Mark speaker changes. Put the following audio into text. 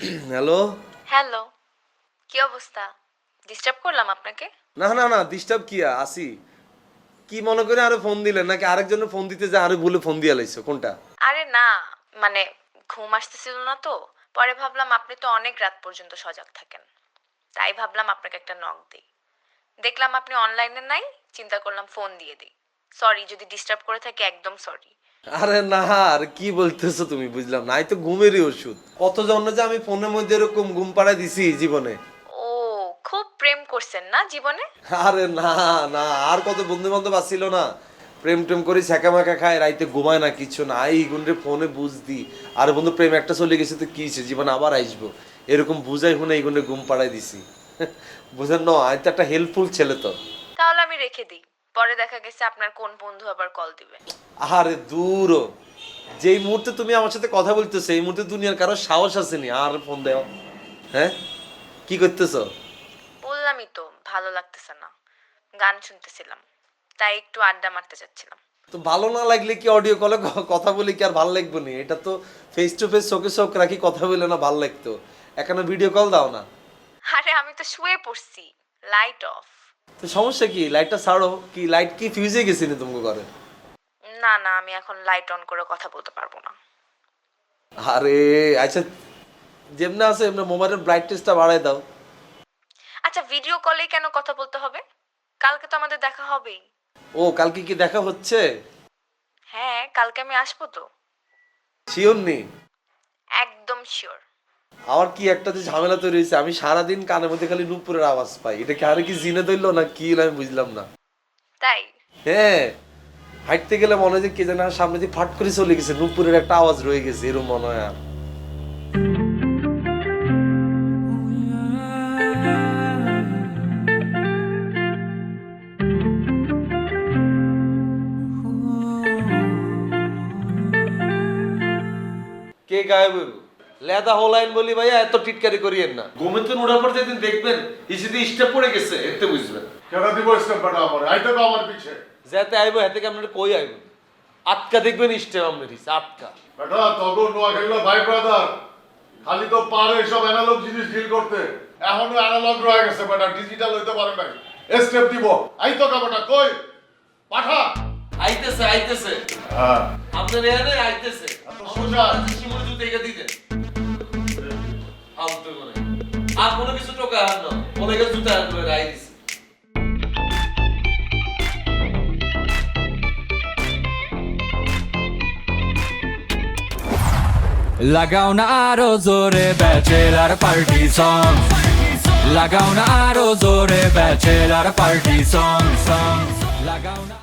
Speaker 1: Hello?
Speaker 2: Hello কি অবস্থা? Disturb করলাম আপনাকে?
Speaker 1: না না না ডিস্টার্ব কি আসি। কি মনে করে আরও ফোন দিলেন? নাকি আরেকজনের ফোন দিতে যা আরও বলে ফোন দিয়ে লাইছো? কোনটা?
Speaker 2: আরে না মানে ঘুম আসতেছিল না তো। পরে ভাবলাম আপনি তো অনেক রাত পর্যন্ত সজাগ থাকেন। তাই ভাবলাম আপনাকে একটা নক দিই। দেখলাম আপনি অনলাইনে নাই চিন্তা করলাম ফোন দিয়ে দিই। সরি যদি ডিস্টার্ব করে থাকি একদম সরি
Speaker 1: আরে না আর কি বলতেছো তুমি বুঝলাম না। তো ঘুমেরই ওষুধ। কত জন্য যে আমি ফোনের মধ্যে এরকম ঘুম পাড়ায় দিছি জীবনে?
Speaker 2: ও খুব প্রেম করছেন না জীবনে?
Speaker 1: আরে না না আর কত বন্ধু বান্ধব আসছিল না। প্রেম টেম করে ছ্যাঁকা মাকা খায় রাইতে ঘুমায় না কিছু না। এই গুণরে ফোনে বুঝ দি। আর বন্ধু প্রেম একটা চলে গেছে তো কি জীবনে আবার আসব। এরকম বুঝাই শুনে এই গুণরে ঘুম পাড়ায় দিছি। বুঝেন না আমি তো একটা হেল্পফুল ছেলে তো।
Speaker 2: তাহলে আমি রেখে দিই। পরে দেখা গেছে আপনার কোন বন্ধু আবার কল দিবে।
Speaker 1: আরে দূর যেই মুহূর্তে তুমি আমার সাথে কথা বলতেছো এই মুহূর্তে দুনিয়ার কারও সাহস আসেনি আর ফোন দেও হ্যাঁ? কি করতেছো?
Speaker 2: বললামই তো ভালো লাগতেছে না। গান শুনতেছিলাম তাই একটু আড্ডা মারতে চাচ্ছিলাম
Speaker 1: তো ভালো না লাগলে কি অডিও কলে কথা বলে কি আর ভালো লাগবে না? এটা তো ফেস টু ফেস চোখে চোখ রাখি কথা বলে না ভালো লাগতো। এখানে ভিডিও কল দাও না।
Speaker 2: আরে আমি তো শুয়ে পড়ছি লাইট অফ
Speaker 1: তো সমস্যা কি? লাইটটা ছাড়ো। কি লাইট কি ফিউজে গেছি না তোমাকে ঘরে?
Speaker 2: না না আমি এখন লাইট অন করে কথা বলতে পারব না।
Speaker 1: আরে আচ্ছা যেমনি আছে এমনি মোবাইলের ব্রাইটনেসটা বাড়ায় দাও।
Speaker 2: আচ্ছা ভিডিও কলেই কেন কথা বলতে হবে? কালকে তো আমাদের দেখা হবেই।
Speaker 1: ও কালকে কি দেখা হচ্ছে?
Speaker 2: হ্যাঁ কালকে আমি আসব তো।
Speaker 1: শিওর নেই আমার কি একটা যে ঝামেলা তৈরি হয়েছে আমি সারাদিন কানের মধ্যে খালি নুপুরের আওয়াজ পাই। এটা কি আরে কি জিনে ধরলো না কি আমি বুঝলাম না।
Speaker 2: তাই?
Speaker 1: হ্যাঁ হাঁটতে গেলে মনে হয় যে কে যেন সামনে দিয়ে ফাট করে চলে গেছে নুপুরের একটা আওয়াজ রয়ে গেছে এরকম মনে হয় আর। কে গায়ে বলব লেদা হোলাইন বলি ভাইয়া এত টিটকারি করিয়েন না। ঘুমের তো উড়ার পর যেদিন দেখবেন ইসিতে স্টেপ পড়ে গেছে এতে বুঝবেন।
Speaker 3: কেন দিব স্টেপটা আমার? আইতে তো আমার পিছে।
Speaker 1: যাতে আইবো হাতে আপনার কই আইবো? আটকা দেখবেন স্টেপ আপনার হিসে আটকা।
Speaker 3: বেটা তখন নোয়া খেললো ভাই ব্রাদার খালি তো পারে সব অ্যানালগ জিনিস ডিল করতে। এখনও অ্যানালগ রয়ে গেছে বেটা ডিজিটাল হইতে পারে নাই। স্টেপ দিব। আই তো কাবাটা কই? পাঠা।
Speaker 1: আইতেছে আইতেছে।
Speaker 3: হ্যাঁ।
Speaker 1: আপনার এখানে আইতেছে।
Speaker 3: সোজা।
Speaker 1: শিমুল জুতে এটা দিতে আর কোনো কিছু টোকা বলে গেছে জুতা করে রাই দিছে।
Speaker 4: লাগাও না আরও জোরে ব্যাচেলার পার্টি সং লাগাও না আরও জোরে ব্যাচেলার পার্টি সং সং লাগাও না